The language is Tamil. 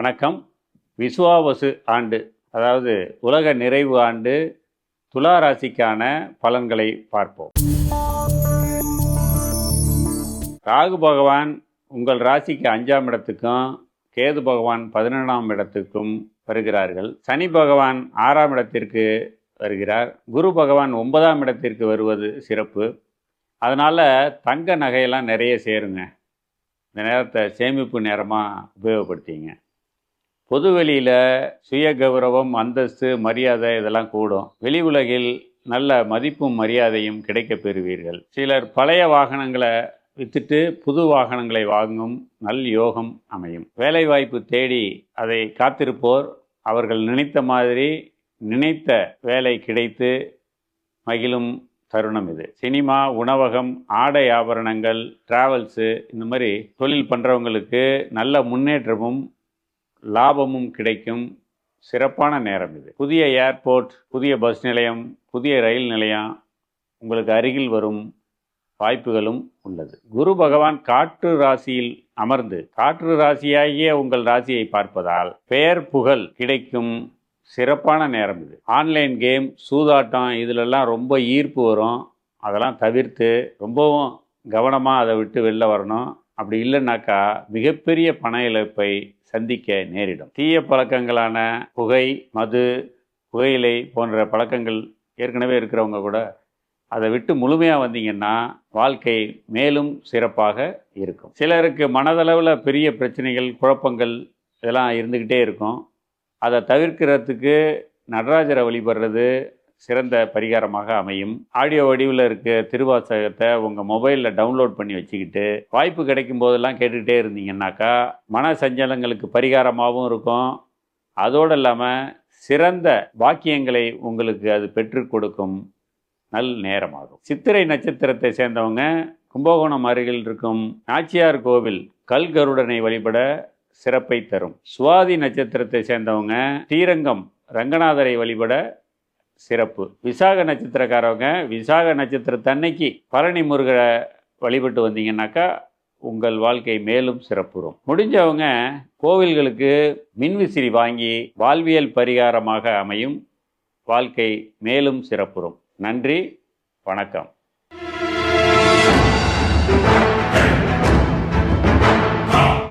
வணக்கம். விசுவாவசு ஆண்டு அதாவது உலக நிறைவு ஆண்டு துலா ராசிக்கான பலன்களை பார்ப்போம். ராகு பகவான் உங்கள் ராசிக்கு அஞ்சாம் இடத்துக்கும் கேது பகவான் பதினொன்றாம் இடத்துக்கும் வருகிறார்கள். சனி பகவான் ஆறாம் இடத்திற்கு வருகிறார். குரு பகவான் ஒன்பதாம் இடத்திற்கு வருவது சிறப்பு. அதனால் தங்க நகையெல்லாம் நிறைய சேருங்க. இந்த நேரத்தை சேமிப்பு நேரமாக உபயோகப்படுத்திங்க. பொதுவெளியில் சுய கௌரவம் அந்தஸ்து மரியாதை இதெல்லாம் கூடும். வெளி உலகில் நல்ல மதிப்பும் மரியாதையும் கிடைக்கப் பெறுவீர்கள். சிலர் பழைய வாகனங்களை விற்றுட்டு புது வாகனங்களை வாங்கும் நல் யோகம் அமையும். வேலைவாய்ப்பு தேடி அதை காத்திருப்போர் அவர்கள் நினைத்த மாதிரி நினைத்த வேலை கிடைத்து மகிழும் தருணம் இது. சினிமா உணவகம் ஆடை ஆபரணங்கள் டிராவல்ஸு இந்த மாதிரி தொழில் பண்ணுறவங்களுக்கு நல்ல முன்னேற்றமும் லாபமும் கிடைக்கும். சிறப்பான நேரம் இது. புதிய ஏர்போர்ட் புதிய பஸ் நிலையம் புதிய ரயில் நிலையம் உங்களுக்கு அருகில் வரும் வாய்ப்புகளும் உள்ளது. குரு பகவான் காற்று ராசியில் அமர்ந்து காற்று ராசியாகிய உங்கள் ராசியை பார்ப்பதால் பெயர் புகழ் கிடைக்கும். சிறப்பான நேரம் இது. ஆன்லைன் கேம் சூதாட்டம் இதிலெல்லாம் ரொம்ப ஈர்ப்பு வரும். அதெல்லாம் தவிர்த்து ரொம்பவும் கவனமாக அதை விட்டு வெளில வரணும். அப்படி இல்லைனாக்கா மிகப்பெரிய பண இழப்பை சந்திக்க நேரிடும். தீய பழக்கங்களான புகை மது புகையிலை போன்ற பழக்கங்கள் ஏற்கனவே இருக்கிறவங்க கூட அதை விட்டு முழுமையாக வந்தீங்கன்னா வாழ்க்கை மேலும் சிறப்பாக இருக்கும். சிலருக்கு மனதளவில் பெரிய பிரச்சனைகள் குழப்பங்கள் இதெல்லாம் இருந்துக்கிட்டே இருக்கும். அதை தவிர்க்கிறதுக்கு நடராஜரை வழிபடுறது சிறந்த பரிகாரமாக அமையும். ஆடியோ வடிவில் இருக்க திருவாசகத்தை உங்கள் மொபைலில் டவுன்லோட் பண்ணி வச்சுக்கிட்டு வாய்ப்பு கிடைக்கும் போதெல்லாம் கேட்டுக்கிட்டே இருந்தீங்கன்னாக்கா மன சஞ்சலங்களுக்கு பரிகாரமாகவும் இருக்கும். அதோடு இல்லாமல் சிறந்த வாக்கியங்களை உங்களுக்கு அது பெற்றுக் கொடுக்கும் நல் நேரமாகும். சித்திரை நட்சத்திரத்தை சேர்ந்தவங்க கும்பகோணம் அருகில் இருக்கும் நாச்சியார் கோவில் கல்கருடனை வழிபட சிறப்பை தரும். சுவாதி நட்சத்திரத்தை சேர்ந்தவங்க ஸ்ரீரங்கம் ரங்கநாதரை வழிபட சிறப்பு. விசாக நட்சத்திரக்காரவங்க விசாக நட்சத்திரத்தன்னைக்கு பழனி முருகரை வழிபட்டு வந்தீங்கன்னாக்கா உங்கள் வாழ்க்கை மேலும் சிறப்புறும். முடிஞ்சவங்க கோவில்களுக்கு மின்விசிறி வாங்கி வாழ்வியல் பரிகாரமாக அமையும். வாழ்க்கை மேலும் சிறப்புறும். நன்றி வணக்கம்.